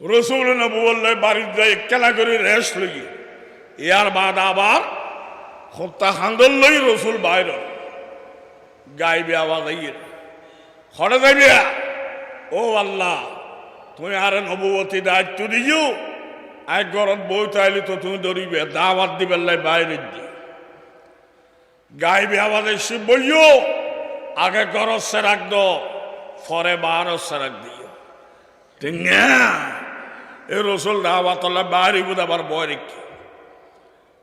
রসুল নবু বললে, বাড়ির যাই কেনা করে রেস্ট লই ইয়ার বাদ আবার হত্যা হান্দল লই রসুল বাইর গাইবে আওয়াজ হরে যাইবে? ও আল্লাহ, তুমি আরে নবুবতী দায়িত্ব দিও এক ঘরত বই তাইলে তো তুমি ধরিবে, দাওয়াত দিবে লাই বাইরে দি গাইবে আওয়াজ এসে বইও, আগে গরজ সে রাখ দো ফরে বার সে রাখ দিও। ঠিক না এ রসুল দাওয়াতলা বাইরে বুধ আবার বয় রেখি।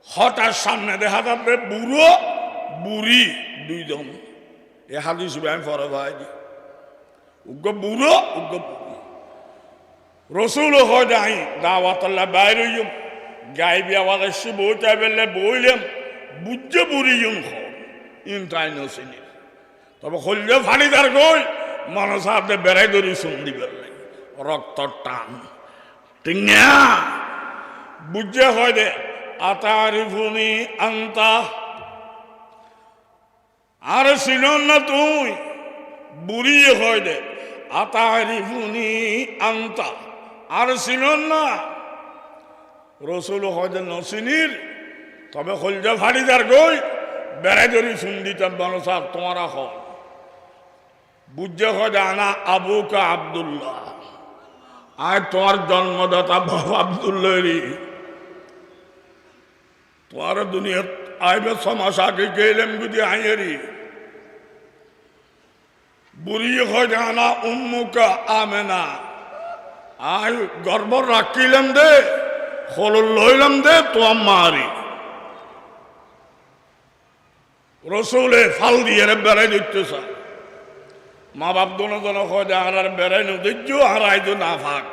হঠাৎ সামনে দেখা যাবে বুড়ো, বুড়ি দুইজন। এ হাদিস আমি ফরে ভাই উগ্র বুড়ো, উগ্র বুড়ি। রসুল হয় নাই দাওয়াতলা বাইরে গাইবি আওয়াজ এসে বইতে বেলে বইলাম বুঝতে বুড়ি ইউন ইনটাই নসিনি তবে হললে ফানি তার গই মানুষ হাতে বেড়াই ধরি শুন দিবে রক্ত টান। ঠিক না বুঝে হয় দে আতারিফুনি আন্তা আর ছিল না তুই বুড়ি হয় দে আতারিফুনি আন্তা আর ছিল না রসুল হয় দে নসিনির তবে হলজা ফাড়িদার গই বেড়াই ধরি শুন দিতাম মানুষ আর তোমারা হয় বুঝে হয় আনা আবুকা আবদুল্লাহ আর তোমার জন্মদাতা বাবা আবদুল্লাহ রে তোমার দুনিয়া আইবে ছমাস আগে গেলেন যদি আইয়েরি। বুড়ি হয় জানা উম্মুকা আমেনা। আই গর্ব রাখিলাম দে হল লইলাম দে তোমার মারি। রসুলে ফাল দিয়ে বেড়াই দিতেছে। মা বাপ দোনো দোনো হয় আর আর বেড়াই নদীর্য আর আইতো না ফাঁক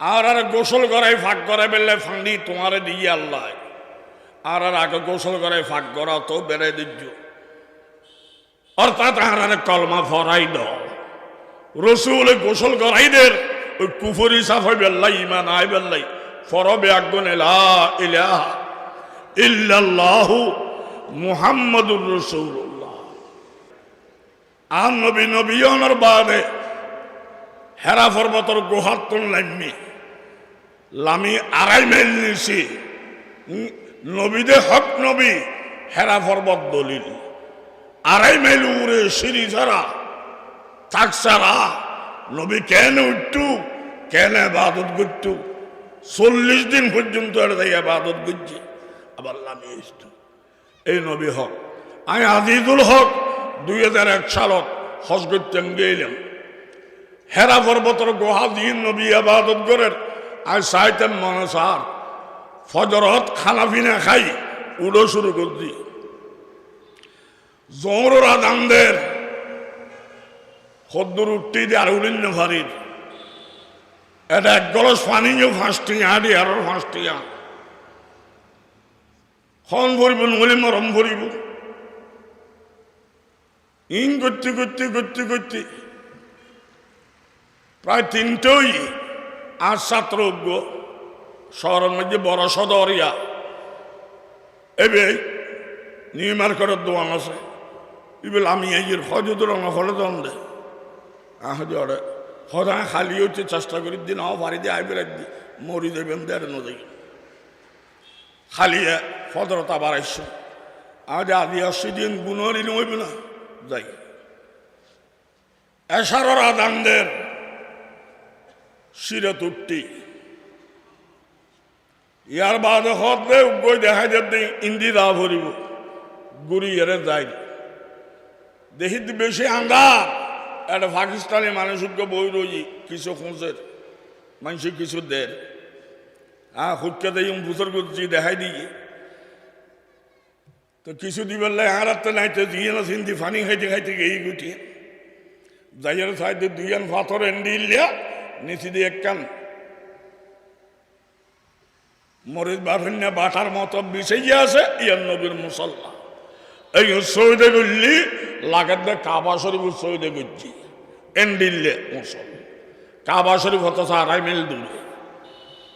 আর আর গোসল করাই ফাঁক করে বেললে ফান্ডি তোমারে দিয়ে আল্লাহ। আর আর আগে গোসল করাই ফাঁক করা তো বেড়াই দিচ্ছ অর্থাৎ আর আর কলমা ফরাই দ। রসুল গোসল করাইদের ওই কুফরি সাফ হয় বেল্লাই ইমান আয় বেল্লাই ফরবে একজন এলা ইলাহা ইল্লাল্লাহু মুহাম্মাদুর রসুল্লাহ আর নবী নবীনের বাদে হেরা পর্বতর গুহার তুল লাইনি লামি আড়াই মাইল নিছি। নবীদে হক নবী হেরা পর্বত দলিল। আড়াই মাইল উড়ে সিঁড়ি ছাড়া, থাক ছাড়া, নবী কেন উঠতু কেন আবাদত করতু চল্লিশ দিন পর্যন্ত এটা তাই আবাদত করছি। আবার লামি এই নবী হক। আমি আজিজুল হক। দুই হাজার এক সালত হজ করতেন গেলাম। হেরা পর্বতর গোহা দিন নবী আবাদত করেন। আর সাইতেন মনসার ফজরত খানা পিনা খাই, উড়ো শুরু করছি জোররা দামদের খদ্দুর উঠতে আর উড়িন ভারির এটা এক গলস পানি ফাঁসটি আড়ি আর ফাঁসটি খন ভরিব নহলে মরম ভরিব। ইন করতে করতে করতে করতে প্রায় তিনটেই আট সাত অজ্ঞ শহরের মধ্যে বড় সদরিয়া এবে নিউ মার্কেটের দোকান আছে এবার আমি এই হজুদুর হলে দন দে আহ জড়ে হদা খালি হচ্ছে চেষ্টা করি দিন আও দিয়ে আইবে রাখ দি মরি দেবেন দেড় নদী খালি ফদরতা বাড়াইছে আজ আদি আসছি দিন গুণরি নইবে না যাই এসারর আদানদের শিরে ইয়ার বাদে হতে গই দেখা যেতে ইন্দি দা ভরিব, গুড়ি এরে যাই দেখি বেশি আন্দার একটা পাকিস্তানি মানুষকে বই রই কিছু খুঁজের, মানুষ কিছু দের হ্যাঁ খুঁজকে দেই বুঝর করছি দেখাই দিই। তো কিছু দিবার লাই হারাতে নাই তো দিয়ে না সিন্দি ফানি খাইতে খাইতে গেই গুটিয়ে যাইয়ের সাইডে দুইয়ান পাথর এন্ডি ইলিয়া নিচি দিয়ে একখান মরিদ বাফিন্যা বাটার মতো বিষে আছে, ইয়ার নবীর মুসল্লা। এই সৌদে করলি লাগার দে কাবা শরীফ সৌদে করছি এন্ডিল্লে মুসল কাবা শরীফ হতো আড়াই মিল দূরে।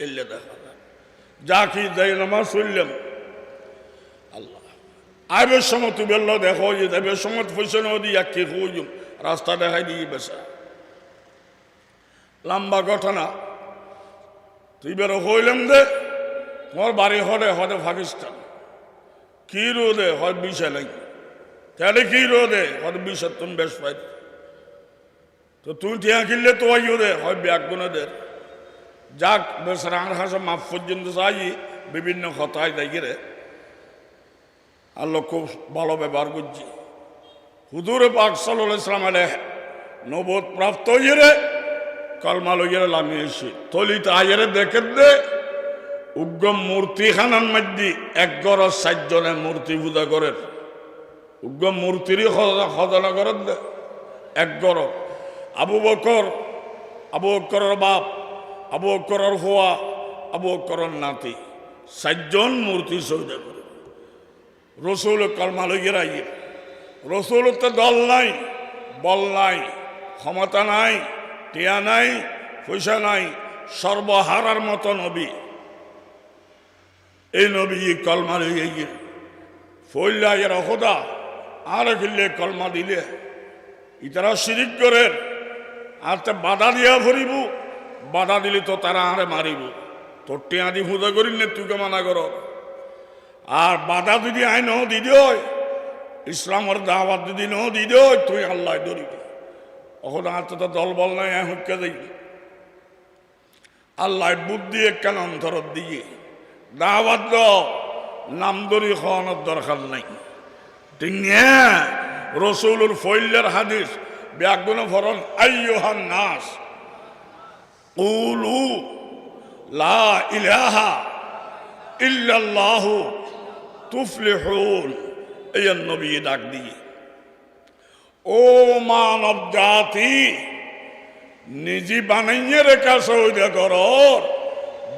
এলে দেখা। যা কি যাই নামাজ শুনলাম আইবের সময় তুই বেরলো দেখো যে দেবের সময় পয়সা নদী, এক কি রাস্তা দেখাই দিয়ে বেসা লম্বা ঘটনা। তুই বেরো হইলাম দে, তোমার বাড়ি হলে হলে পাকিস্তান। কি রোদে? হয় বিষে নাই। তাহলে কি রোদে? হয় বিষে তুমি বেশ পাই তো তুই টিয়া কিনলে তো আইও দে হয় ব্যাগ গুনে দে। যাক, বেশ রাঙ হাসে মাপ পর্যন্ত যাই বিভিন্ন কথায় দেখি রে। আল্লাহ খুব ভালো ব্যবহার করছি। হুদুরে পাক সাল্লাহ ইসলাম আলে নবোধ প্রাপ্ত হইয়ে কলমা লইয়ে লামি এসে তলিতে আইয়েরে দেখে দে উগ্র মূর্তি খানার মধ্যে এক গড় সাতজনে মূর্তি পূজা করেন। উগ্র মূর্তিরই সদনা করেন দে, এক গড় আবু বকর, আবু বকরের বাপ, আবু বকরের হওয়া আবু বকরের নাতি সাতজন মূর্তি সৌদা রসুল কলমা লইয়ে রাইয়ে। রসুল তো দল নাই, বল নাই, ক্ষমতা নাই, টিয়া নাই, পয়সা নাই, সর্বহারার মতো নবী। এই নবী কলমা লইয়ে গিয়ে ফইলা এর অহদা আর গিলে কলমা দিলে। ইতারা শিরিক করে, আর তে বাধা দিয়া ভরিব, বাধা দিলে তো তারা আরে মারিব। তোর টিয়া দি হুদা করি নে তুকে মানা কর? আর বাধা যদি আইন দি দিও ইসলামের দাওয়াত যদি ন, দি দিও তুই আল্লাহ ধরিবি এখন আর তো দল বল নাই হুক্কে দেই। আল্লাহ বুদ্ধি একখান অন্তর দিয়ে? দাওয়াত নাম ধরি খাওয়ানোর দরকার নাই। ঠিক নিয়ে রসুলুর ফৈল্যের হাদিস ব্যাগুন ভরণ আইয়ুহান নাস। উলু লা ইলাহা ইল্লাল্লাহু তুফলিহুন। এই নবী ডাক দিয়ে। ও মানব জাতি, নিজে বানাইয়ে রেখা সৌদে কর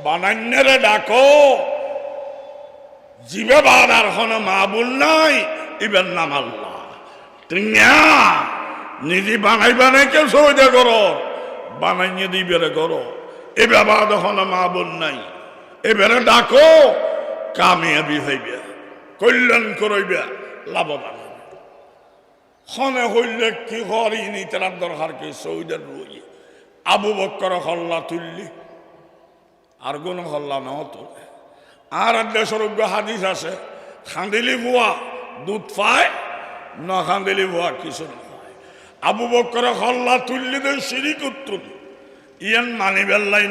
বানাইয়ে ডাকো। জীবে বাদার হন মাবুল নাই, ইবেন নাম আল্লাহ। টিঙা, নিজে বানাই বানাই কে সৌদে কর, বানাইয়ে দিবে করো। এ বাদ হন মাবুল নাই। এবারে ডাকো, কামিয়াবি হইবে, কল্যাণ করইবে, লাভবান খনে হইলে কি হরি তার দরকার কি সৌদের রুই। আবু বক্কর হল্লা তুললি, আর কোনো হল্লা ন তোলে। আর দেশের হাদিস আছে, খান্দিলি বুয়া দুধ পায়, ন খান্দিলি বুয়া কিছু না আবু বক্কর হল্লা তুললি দে সিঁড়ি কুত্তুন ইয়ান মানি বেল্লাই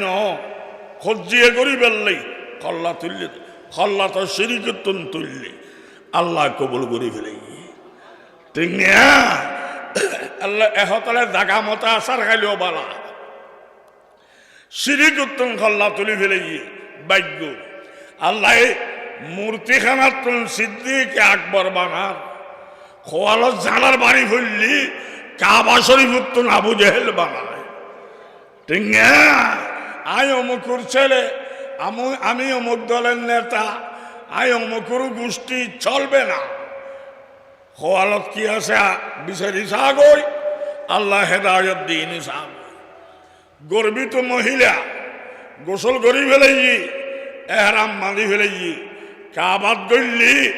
ন খজ্জিয়ে করি বেল্লাই হল্লা তুললি হল্লা তো সিঁড়ি কুত্তুন তুললি। আল্লাহ কবুল করি ফেলে ঠিক নিয়া আল্লাহ এহতলে জাগা মতো আসার খাইলেও বালা। সিঁড়ি কুত্তুন হল্লা তুলি ফেলে গিয়ে বাক্য আল্লাহ মূর্তি খানার তুন সিদ্দিক আকবর বানার খোয়ালত জানার বাড়ি ফুললি, কাবা শরীফ উত্তন আবু জেহেল বানায়। ঠিক না? আই অমুকুর ছেলে, আমি- অমুক দলের নেতা আই অমুকুর গোষ্ঠী চলবে না। খোয়ালত কি আছে বিচারি সাগই আল্লাহ হেদায়ত দিন গর্বিত মহিলা, গোসল করি ফেলেছি এহরাম বাঁধি ফেলেছি কাবাদ গল্লি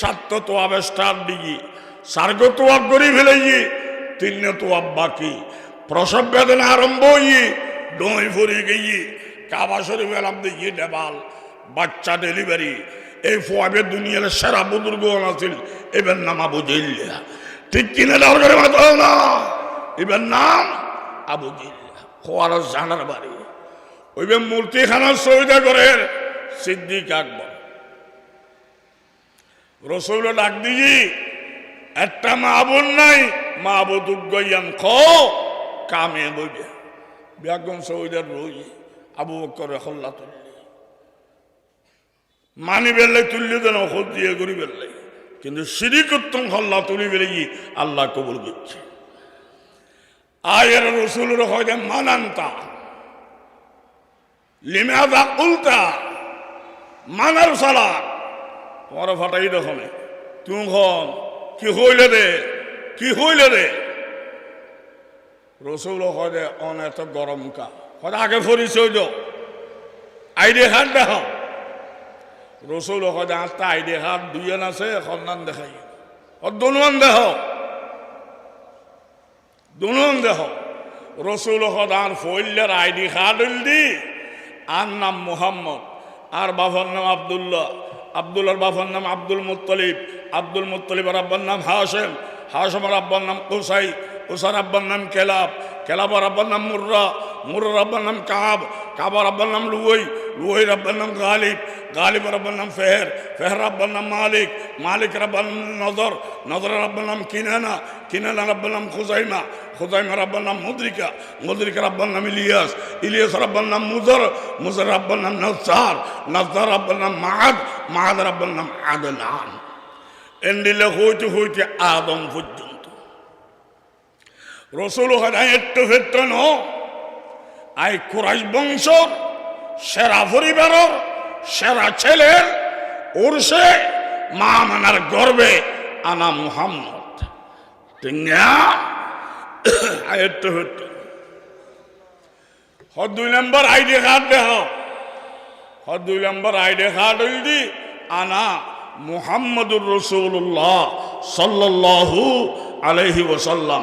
সাত তোয়াব স্টার দিগি সার্গ তোয়াব করি ফেলেছি তিন তোয়াব বাকি, প্রসব বেদনা আরম্ভ হই ডই ফুরি গিয়ে কাবা শরীফ এলাম দিকে ডেবাল বাচ্চা ডেলিভারি, এই ফোয়াবে দুনিয়ার সেরা বুজুর্গ আছিল এবার নাম আবু জিল্লা ঠিক কিনে না? এবার নাম আবু জিল্লা খোয়ার জানার বাড়ি। ওইবে মূর্তিখানার সহিদা করে সিদ্দিক আকবর। রসৌল ডাক দিই একটা মাহবুল নাই মাহবুদ উজ্ঞান খ কামে বইবে। ব্যাগম সৌদার রই, আবু বক্কর হল্লা তুললি মানি বেললে তুললি দেন ওষুধ দিয়ে করি বেললে কিন্তু সিঁড়ি করতাম হল্লা তুলি বেলে গিয়ে আল্লাহ কবুল করছে। আয়ের রসুলের হয় মানান্তা। লিমাদা উল্টা মানার সালা। তোমার ফাটাই দেখনে তুমি কি হইলে রে কি হইলে রে রসুল দে অন গরম কা হয় আগে পরিচয় দাও। আইডি কার্ড দেখ রসুল হয় দে আটটা আইডি কার্ড দুইজন আছে নাম দেখাই দুনুয়ান দেহ দুনুয়ান দেহ রসুল হদার ফইল্লার আইডি কার্ড দি আর নাম মোহাম্মদ, আর বাবার নাম আবদুল্লাহ আবদুল্লার বাবার নাম আব্দুল মুত্তলিব, আব্দুল মুত্তলিবের আব্বার নাম হাসেম হাসেমের আব্বার নাম কুসাই কুসার আব্বার নাম কেলাব কেলাবার আব্বার নাম মুর্রা মুর্রার আব্বার নাম কাব কাবার আব্বার নাম লুই লুইর আব্বার নাম গালিব গালিব আব্বার নাম ফেহের ফেহের আব্বার নাম মালিক মালিক আব্বার নাম নজর নজরের আব্বার নাম কিনানা কিনানা আব্বার নাম খুজাইমা খুজাইমার আব্বার নাম মুদ্রিকা মুদ্রিকার আব্বার নাম ইলিয়াস ইলিয়াসের আব্বার নাম মুজর মুজর আব্বার নাম নজার নজার আব্বার নাম মাহাদ মাহাদের আব্বার নাম আদনান এন্ডিলে হইতে হইতে আদম পর্যন্ত রসুল হদায় একটু ফেট্ট ন আই কুরাইশ বংশ সেরা পরিবারের, সেরা ছেলের ওরসে মা মানার গর্বে আনা মুহাম্মদ। টিঙ্গা একটু ফেট্ট হ দুই নম্বর আইডি কার্ড দেহ। হ দুই নম্বর আইডি কার্ড হইল আনা মুহাম্মদুর রসুল্লাহ সাল্লাল্লাহু আলাইহি ওসাল্লাম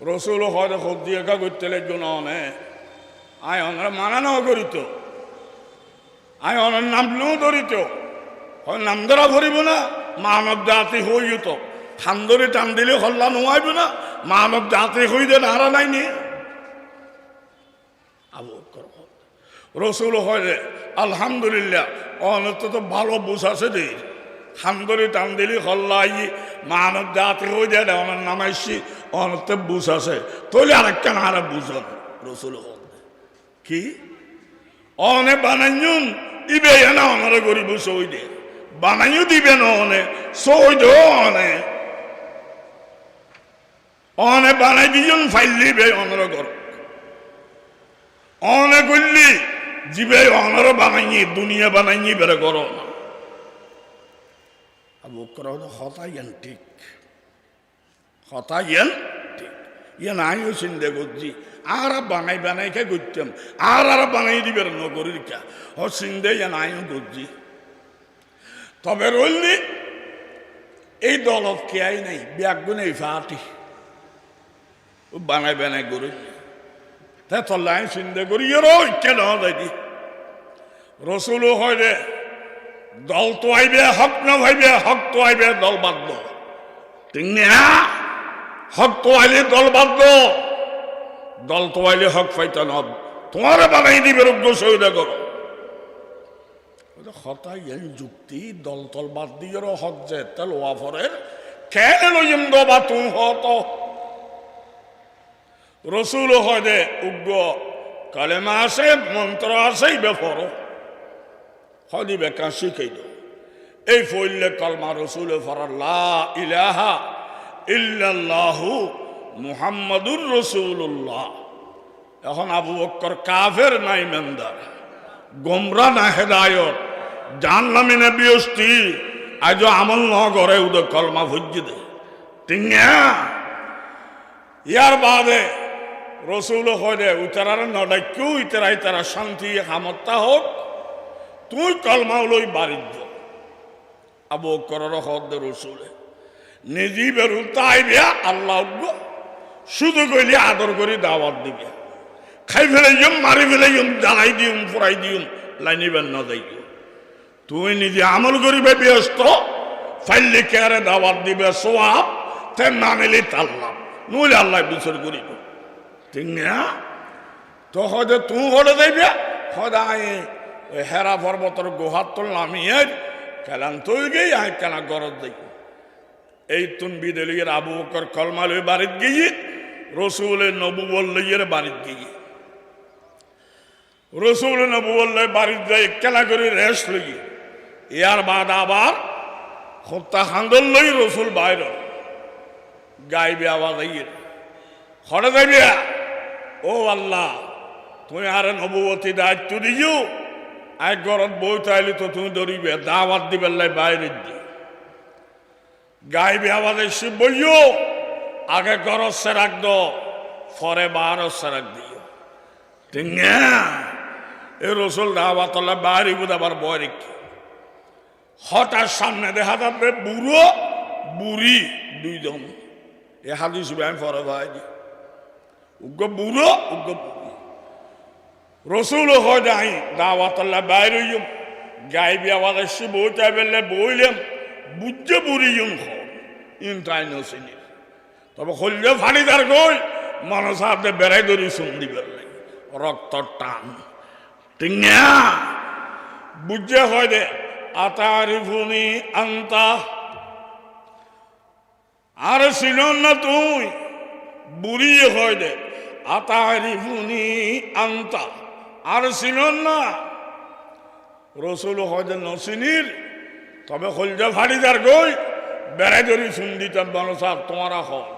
রসুল হয়তো খুব দিয়ে কা করতে লাগবে না অনে আয় অনরা মানা নাও করিত। আয় অনার নামলেও ধরিত। হয় নাম ধরা ধরিব না, মানব জাতি হইত। থান ধরে টান দিলে হল্লা নোয়াইব না, মানব জাতি হই দে নারা নাই নি। রসুল হয় আলহামদুলিল্লাহ অনত তো ভালো বুঝাছে দে হামদরি টান দিলি হল্লাই মানব জাতি হই দে অনার নামাইছি অনতে বুঝাছে তৈলে আরেকটা না আর বুঝন রসুল কি? অনে বানাইন ইবে না অনরে গরিব সই দে বানাইও দিবে না অনে সই দে অনে। অনে বানাই দিজন ফাইল দিবে অনর গর অনে করলি জিবে অনর বানাইনি দুনিয়া বানাইনি বেড়ে করো না আবু কর হতাইয়েন ঠিক হতাইয়েন ঠিক ইয়ে নাইও চিন্তা করছি। আর বানাই বানাই কে করতাম? আর আর বানাই দিবে নগরীর কা? ও চিন্তা ইয়ে নাইও করছি। তবে রইলি, এই দলত কেয়াই নাই? ব্যাগুন এই ফাটি। ও বানাই বানাই করি তা তল্লাই চিন্তা করি এর কেন যাইদি রসুলও হয় রে। দল তো আইবে, হক না ভাইবে, হক তো আইবে, দল বাধ্য ঠিক হক তো আইলে দল বাধ্য দল তো আইলে হক পাইতে না। তোমার বানাই দিবে রোগ্য সহিদা করো এই যুক্তি, দল তল বাদ দিয়ে হক যে তেল ওয়াফরের কেন লইম দবা তুম হত। রসুল হয় দে, উগ্র, কালেমা আছে মন্ত্র আছে বেফর হদি বেকা শিখাই দো। এই ফইলে কলমা রসুল ফরাল্লা ইলাহা ইল্লাল্লাহু মুহাম্মাদুর রসুল্লাহ এখন আবু বক্কর কাফের নাই মেন্দার। গোমরা না হেদায়ত। জানলামে না বিয়স্তি আজ আমল ন করে উদ কলমা ভুজি দে। টিঙ্গা ইয়ার বাদে রসুল হয় দে উতারার নডাক্যু ইতারা ইতারা শান্তি, হামত্তা হোক তুই কলমা লই বাড়ির আবু করার হদ রসুলে নিজি বেরু তাই বিয়া, আল্লাহ শুধু কইলে আদর করে, দাওয়াত দিবে। খাই ফেলে যাম মারি ফেলে যাম জ্বালাই দিম ফুরাই দিম লাইনিবেন না যাই তুই নিজে আমল করিবে, ব্যস্ত। ফাইলে কেয়ারে দাওয়াত দিবে, সোয়াব তে না নিলে তাল্লাম নইলে আল্লাহ বিচার করিব। ঠিক না? তো হয়তো তুই হলে যাইবে সদায় ওই হেরা পর্বতর গুহার তোল নামিয়ে কেলান তুই গেই আয় কেনা গরজ যাই এই তুন বিদেলিয়ের আবু বকর কলমা লই বাড়িত গিয়ে, রসুলের নবু বললইয়ের বাড়িত গিয়ে। রসুল নবু বললে বাড়িত যাই কেনা করে রেস্ট লই ইয়ার বাদ আবার হত্যা হাঙ্গল লই রসুল বাইর গাইবে আওয়াজ আইয়ের হরে যাইবে ও আল্লাহ, তুমি আরে নবতী দায়িত্ব দিও এক ঘরত বই তাইলে তো তুমি ধরিবে, দাওয়াত দিবে লাই বাইরে দি গাইবে আমাদের শিব বইও আগে গরজ সে রাখ দো পরে বারো সে রাখ দিও। না এ রসুল দাওয়াতলা বাইরে বুঝাবার বয় রেখে। হঠাৎ সামনে দেখা যাবে বুড়ো, বুড়ি দুইজন এ হাদিস আমি পরে ভাই উগ্র বুড়ো, উগ্র এসে বইতে বেলে বইলাম বুঝে বুড়ি ইউন ইন তাই নসিনি তবে হললে ফাড়ি তার গই মানুষ হাতে বেড়াই ধরি শুনদি বেরলে রক্ত টান। টিঙ্গা বুঝে হয় দে, আতারিফুনি আন্তা, আর ছিল না তুই বুড়ি হয় দে, আতারিফুনি আন্তা। আর ছিল না। রসুল দে নসিনির তবে হলজা ফাড়িদার গই বেড়াই ধরি শুনদিতাম আর তোমারা হয়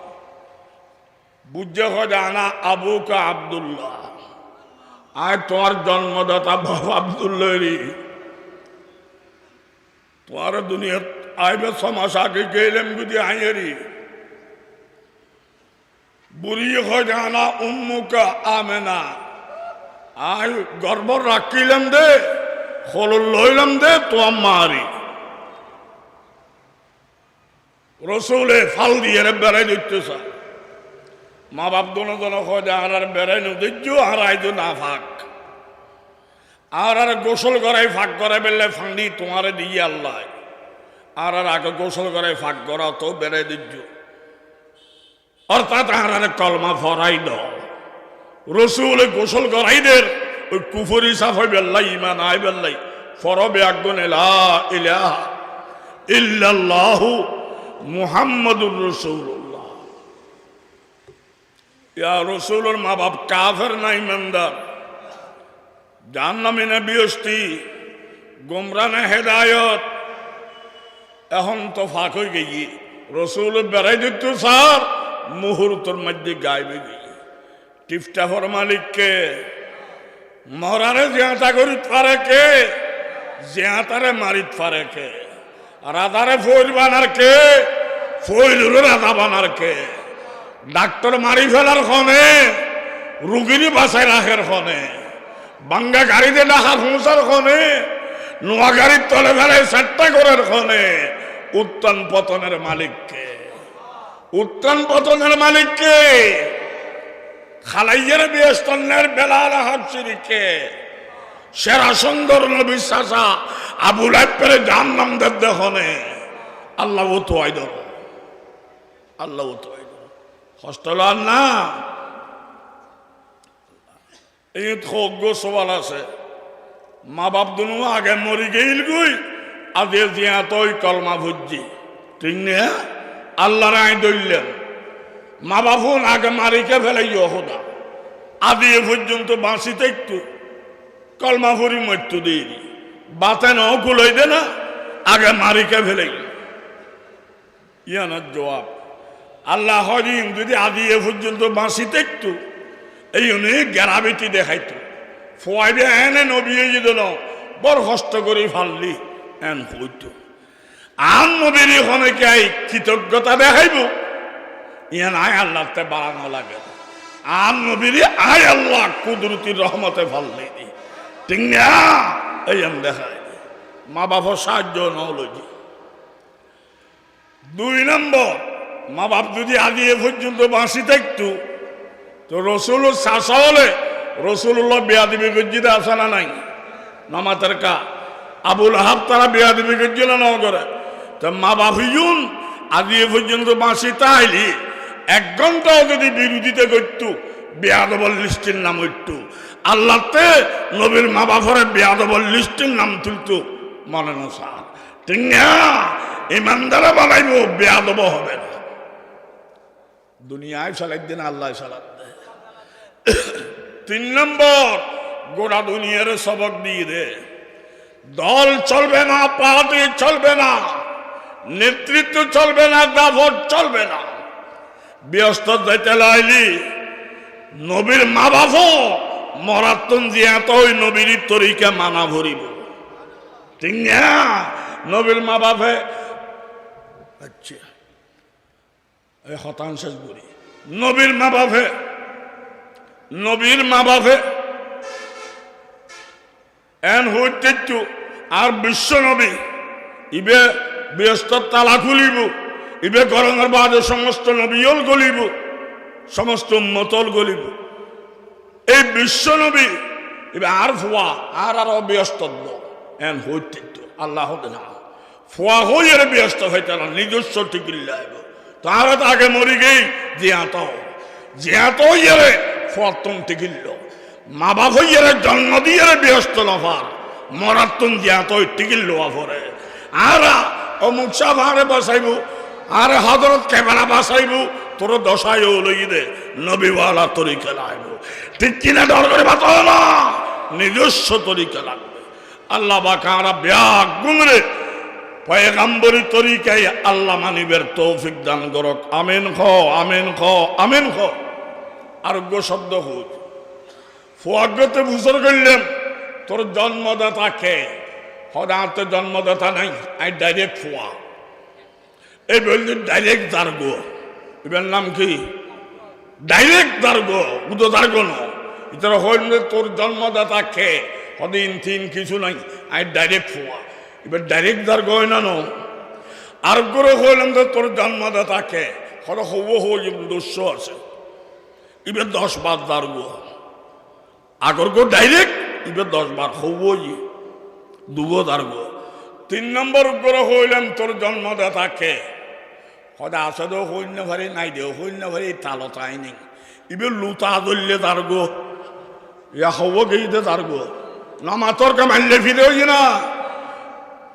বুঝে হয় আনা আবুকা আবদুল্লাহ। আর তোমার জন্মদাতা বাবা আবদুল্লাহরি তোমার দুনিয়া আইবে ছমাস আগে গেলেম বুঝি আইয়ারি। বুড়ি হয় জানা উম্মুকা আমেনা। আই গর্ব রাখিলাম দে হল লইলাম দে তো মারি রসুলে ফাল দিয়ে বেড়াই দিতে চায়। মা বাপ দোনো দোনো হয় যে আর বেড়াই নদীর্য আর আইজো না ফাঁক। আর আর গোসল করাই ফাঁক করে বেললে ফান্ডি তোমারে দিয়ে আল্লাহ। আর আর আগে গোসল করে ফাঁক করা তো বেড়াই দিচ্ছ অর্থাৎ আর আর কলমা ফরাই দ। রসুল গোসল করাইদের, ওই কুফরি সাফাই বেল্লাই ইমান আই বেল্লাই ফরবে একজন এলা ইলাহা ইল্লাল্লাহু মুহাম্মাদুর রাসূলুল্লাহ। ইয়া রসুলের মা বাপ কাফের না ইমানদার জাহান্নামে না বিয়স্তি গোমরা না হেদায়ত? এখন তো ফাঁক হয়ে গেছি। রসুল বেড়াই দিত, স্যার, মুহূর্তের মধ্যে গাইবে গিয়ে টিপটাফর মালিককে। মরারে জেঁতা করিত পারে কে? জেঁতারে মারিত পারে কে? রাধারে ফৈর বানার কে? ফৈর রাধা বানার কে? ডাক্তার মারি ফেলার ক্ষণে রুগীরই বাসায় রাখার ক্ষণে বাঙ্গা গাড়িতে ডাকার হুঁসার ক্ষণে নোয়া গাড়ির তলে ফেলায় চেষ্টা করার ক্ষণে উত্তন পতনের মালিককে। উত্তন পতনের মালিককে খালাইয়ের বিয়স্তনের বেলাল হাবসিরিকে সেরা সুন্দর নবিশ্বাসা আবুল আইপের জান নাম দেখনে আল্লাহ তো আইদর আল্লাহ তো হস্টেল আর না। এই খোগ্য সবাল আছে। মা বাপ দুনু আগে মরি গেইল গুই আদে দিয়া তই কলমা ভুজি ঠিক নে আল্লাহ রায় দইলেন মা বাপুন আগে মারিকে ফেলাই হোদা আদি এ পর্যন্ত বাঁচিতে একটু কলমা ভরি মৃত্যু দিয়ে বাতে ন কুলাই দে না, আগে মারিকে ফেলাই। ইয়ানার জবাব, আল্লাহ হরিম যদি আদি এ পর্যন্ত বাঁচিতে একটু এই উনি গ্যারাবিটি দেখাইতো। ফোয়াইবে এনে নবিয়ে যেত বড় কষ্ট করে ফাললি, এন হইতো। আন নবীর এখানে কৃতজ্ঞতা দেখাইব? ইয়ান আয় আল্লাহতে বাড়ানো লাগে। আন নবীর আয় আল্লাহ কুদরতির রহমতে ফাললি ঠিক না? এই আন দেখায় মা বাবার সাহায্য নলজি দুই নম্বর, মা বাপ যদি আগে এ পর্যন্ত বাঁচিতে একটু তো রসুল শাসা হলে রসুল্লাহ বিয়া দিবি গজ্জিতে আসা না নাই? নামাতের কা। আবুল আহাব তারা বিয়া দিবি গজ্জি না করে। তো মা বাপিজুন আদি এ পর্যন্ত বাঁচি তাইলি। এক ঘন্টাও যদি বিরোধিতা করত বেয়াদবল লিস্টের নাম হইত। আল্লাহতে নবীর মা বাপরে বেয়াদবল লিস্টের নাম তুলতো মনে না সার ঠিক ইমানদারা বানাইব বেয়াদব হবে না। দুনিয়ায় চালাই দিন আল্লাহ দেয়। তিন নম্বর গোটা দুনিয়ার সবক দিয়ে দে। দল চলবে না, পার্টি চলবে না, নেতৃত্ব চলবে না দাভট চলবে না। ব্যস্ত যেতে লাইলি। নবীর মা বাপ মরাত্তন জিয়াত ওই নবীর তরিকা মানা ভরিব। ঠিক নবীর মা বাপে আচ্ছা হতাংশ করি। নবীর মা বাপে নবীর মা বাপে এন হইতে আর বিশ্ব নবী, ইবে ব্যস্ত তালা খুলিব। ইবে গরমের বাদে সমস্ত নবীল গলিব, সমস্ত মতল গলিব। এই বিশ্ব নবী ইবে আর ফুয়া, আর আর ব্যস্ত এন হইতে আল্লাহ না হই এর ব্যস্ত হইতে না নিজস্ব টিকিল্লাইব তারা তাকে মরি গেই জিয়াত। জিয়াত ইয়ে ফতম টিকিল্ল মা বাপ হইয়ে জন্ম দিয়ে ব্যস্ত নফার মরাত্তন জিয়াত টিকিল্ল আফরে। আর অমুক সাহ আরে বাসাইব আরে হজরত কেবালা বাসাইব, তোর দশায় লই দে, নবীওয়ালা তরিকা লাগবে ঠিক কিনা ডর করে বাঁচাও না, নিজস্ব তরিকা লাগবে আল্লাহ বা কারা ব্যাগ গুমরে পয়গাম্বরী তরিকায় আল্লাহ মানিবের তৌফিক দান করক। আমেন খ আমেন খ আমেন খ। আরোগ্য শব্দ হুজ। ফুয়াগ্যতে ভূষণ করলেন, তোর জন্মদাতা কে? হদাত জন্মদাতা নাই, আই ডাইরেক্ট ফুয়া। এই বললি ডাইরেক্ট দার্গো এবার নাম কি? ডাইরেক্ট দার্গো উদো দার্গো ন। হইল তোর জন্মদাতা কে? হদিন তিন কিছু নাই আই ডাইরেক্ট ফুয়া। এবার ডাইরেক্ট দার্গো হয় না আর করে হইলাম তো তোর জন্মদাতা খে হর হব হই দস্য আছে। এবার দশ বার দার্গো আগর গো ডাইরেক্ট এবার দশ বার হবই দুগো দার্গো তিন নম্বর করে হইলাম তোর জন্মদাতা কে? সদা আছে দো সৈন্য ভারি নাই দেও সৈন্য ভারি তালতাই নেই। ইবে লুতা দললে তার গো ইয়া হব গেইতে তার গো নামাতর কে মারলে ফিরে হই না।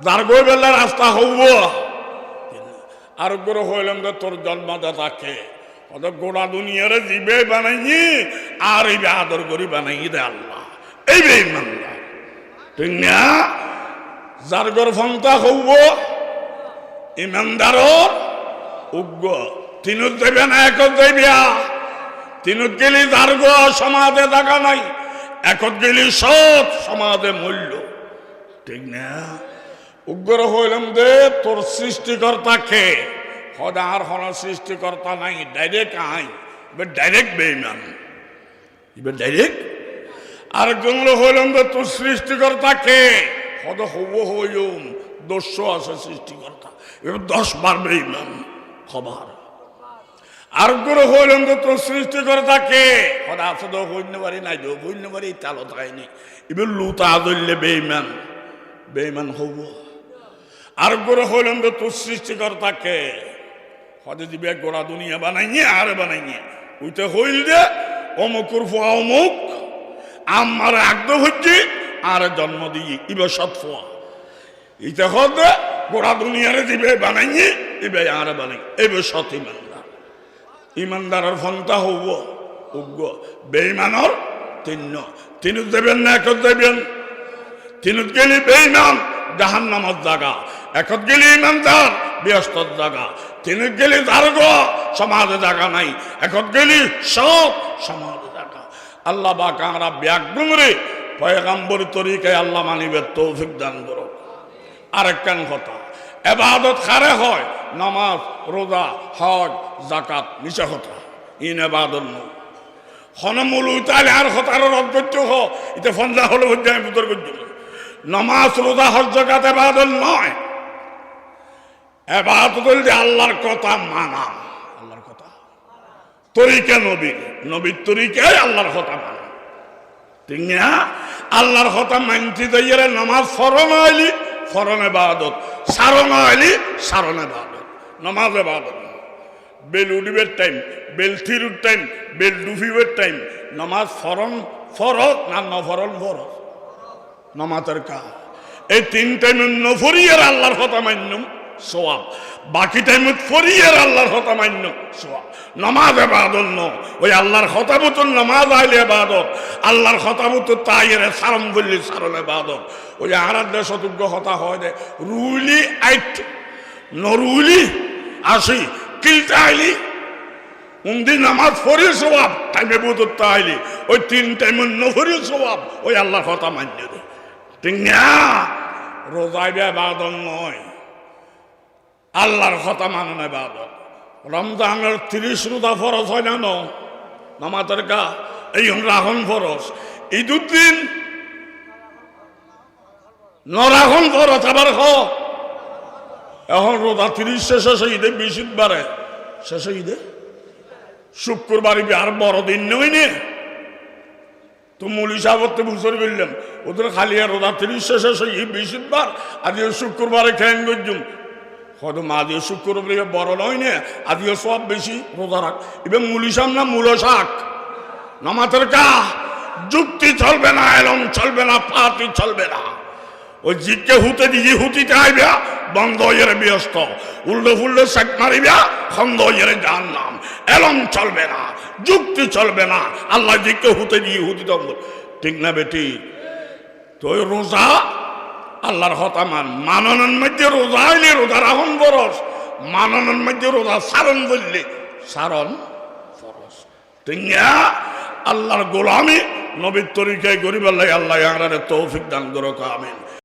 তার গো বেলা রাস্তা হব আর করে হইলাম যে তোর জন্মদাতা কে কত গোড়া দুনিয়ারে জিবে বানাইনি, আর ইবে আদর করি বানাই দে আল্লাহ। এই বে ইমানদার। ঠিক না? যার গর ফন্তা হব ইমানদারর উগ্র। তিনুত দেবে না, একত দেবিয়া তিনুত গেলি দার্গ সমাজে দেখা নাই। একত গেলি সৎ সমাজে মূল্য। ঠিক না? উগ্র হইলাম দে, তোর সৃষ্টিকর্তাকে সদা আর হন সৃষ্টিকর্তা নাই ডাইরেক্ট আই। এবার ডাইরেক্ট বেইমান এবার ডাইরেক্ট আর জঙ্গল হইলাম দে, তোর সৃষ্টিকর্তাকে সদ হব হইম দস্য আছে সৃষ্টিকর্তা। এবার দশ বার বেইমান খবর। আর করে হইলেন তো তোর সৃষ্টিকর্তা কে? সদা তো হইন্য বাড়ি নাই দো হইন্য বাড়ি তালত খাইনি এবার লুতা ধরলে বেইমান বেইমান হব। আর করে হইলেন তো তোর সৃষ্টিকর্তা কে? হদে দিবে গোড়া দুনিয়া বানাইনি, আর বানাইনি। ওইটা হইল যে অমুকুর ফুয়া অমুক আমার আগ্রহ হচ্ছে, আর জন্ম দিয়ে ইবে সৎ ফুয়া ইতে হদে গোড়া দুনিয়ারে দিবে বানাইনি ইবে আর বানাই। এবে সৎ ইমানদার। ইমানদারের ফন্তা হব উগ্র। বেইমানর তিন্ন। তিনি দেবেন না, একত দেবেন। তিনুত গেলি বেইমান জাহান নামত জাগা। একত গেলি ইমানদার, ব্যস্তর জাগা। তিনি গেলি দার্গ, সমাজে জাগা নাই। একত গেলি সব সমাজে জাগা। আল্লাহ বা কাঁরা ব্যাগুম রে পয়গাম্বর তরিকায় আল্লাহ মানিবের তৌফিক দান করো আরেকখান কথা এবাদত খারে হয়? নামাজ, রোজা, হজ জাকাত মিশা কথা ইন এবাদত নয়। হনমূল উতালে আর হতার রদ হ। ইতে ফন্দা হলে হচ্ছে আমি পুতর করছি নামাজ, রোজা, হজ জাকাত এবাদত নয়। এবাদত বলতে আল্লাহর কথা মানা। আল্লাহর কথা। তরিকা নবীর নবীর তরিকায় আল্লাহর কথা মানা। ঠিক না? আল্লাহর কথা মানতে দিয়ে নামাজ ফরন আইলি ফরন এবাদত, সারণ আইলি সারণ এবাদত, নমাজ এবাদত। বেল উডিবের টাইম বেল থিরুর টাইম বেল ডুফিবের টাইম নমাজ ফরন ফরক না নফরন ফরক নমাজের কাজ। এই তিন টাইম নফরিয়ার আল্লাহর কথা মান্যম সোয়াব। বাকি টাইম ফরিয়ার আল্লাহর কথা মান্য। সোয়াব। নামাজ এবাদত ন। ওই আল্লাহর মতো নামাজ আইলে এবাদত। আল্লাহর কথা মতো তাই এর সারম বললি সারণ এবাদত। ওই আরাধ্য শতজ্ঞ হতা হয় দে। রুইলি আইট। নরুইলি আসি কিলতে আইলি। উন্দি নামাজ পড়ি সবাব টাইমে বুধুর তাইলি ওই তিন টাইম নহরি সবাব ওই আল্লাহর কথা মান্য দে। ঠিক না রোজাই বে বাদন নয়। আল্লাহর কথা মানে না বাদন রমজানের তিরিশ রোজা ফরজ হয় না নামাজের গা, এই রাহন ফরজ। ঈদুদ্দিন নরাহন ফরজ, আবার হ। এখন রোজা তিরিশ শেষ হয়েছে ঈদে বিশ বারে শেষ ঈদে? শুক্রবার আর বড়দিন নই নে। তো মৌলী সাহবতে বুঝতে বললাম ওদের খালি আর রোজা তিরিশ শেষ এই বিশ বার আজকে শুক্রবারে খেয়ে গজ্জুম হয়তো মা দিয়ে শুক্রবারে বড় নয় নে আজকে সব বেশি রোজা রাখ। এবং মুলি সামনা মূল শাক? নামাতের কা যুক্তি চলবে না, এলম চলবে না, পাতি চলবে না। ওই জিকে হুতে দিয়ে হুতিতে আইবা, বন্ধ হইয়ে ব্যস্ত। উল্টো ফুল্টো সেট মারিবা, খন্দ হইয়ে যার নাম এলম চলবে না, যুক্তি চলবে না, আল্লাহ জিকে হুতে দিয়ে হুতি ঠিক না বেটি? তো রোজা আল্লাহর হত আমার। মাননের মধ্যে রোজা হইলে রোজা রাহন বরস মাননের মধ্যে রোজা সারণ বললে সারণ ঠিক না আল্লাহর গোলামি নবীর তরিকায় গরিব আল্লাহ আল্লাহ আমরা তৌফিক দান করো আমিন।